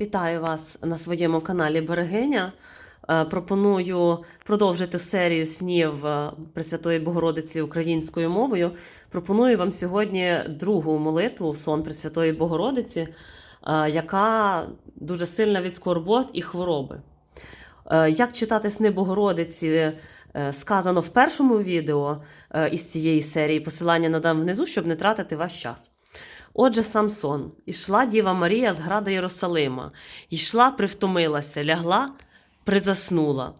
Вітаю вас на своєму каналі Берегиня. Е, Пропоную продовжити серію снів е, Пресвятої Богородиці українською мовою. Пропоную вам сьогодні другу молитву сон Пресвятої Богородиці, е, яка дуже сильна від скорбот і хвороби. Як читати сни Богородиці? Сказано в першому відео із цієї серії. Посилання надам внизу, щоб не тратити ваш час. Отже, Самсон. Ішла Діва Марія з града Єрусалима, йшла, привтомилася, лягла, призаснула.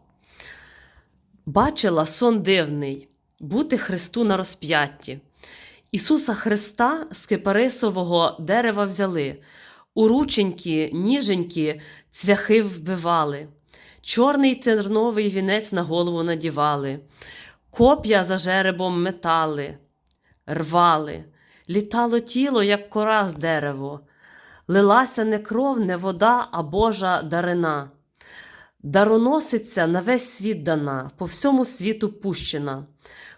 Бачила сон дивний бути Христу на розп'ятті. Ісуса Христа з кипарисового дерева взяли, у рученьки, ніженькі цвяхи вбивали, чорний терновий вінець на голову надівали, коп'я за жеребом метали, рвали. Літало тіло, як кора з дерево, лилася не кров, не вода, а Божа дарина. Дароносиця на весь світ дана, по всьому світу пущена.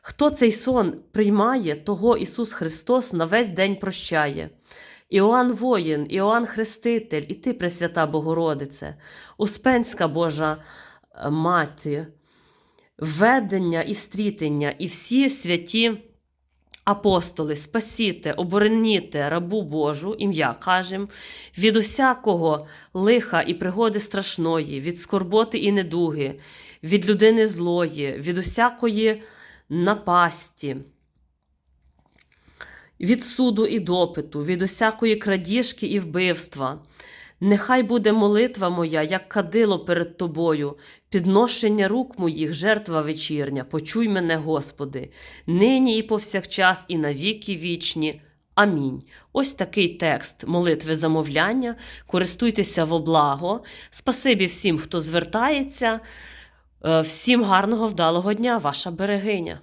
Хто цей сон приймає, того Ісус Христос на весь день прощає. Іоанн воїн, Іоанн Хреститель, і ти, Пресвята Богородице, Успенська Божа е, Маті, ведення і стрітення, і всі святі апостоли, спасіте, обороніте рабу Божу, ім'я кажем, від усякого лиха і пригоди страшної, від скорботи і недуги, від людини злої, від усякої напасті. Від суду і допиту, від усякої крадіжки і вбивства. Нехай буде молитва моя, як кадило перед тобою, підношення рук моїх, жертва вечірня. Почуй мене, Господи, нині і повсякчас, і на віки вічні. Амінь. Ось такий текст молитви замовляння. Користуйтеся во благо. Спасибі всім, хто звертається. Е, Всім гарного вдалого дня, ваша берегиня.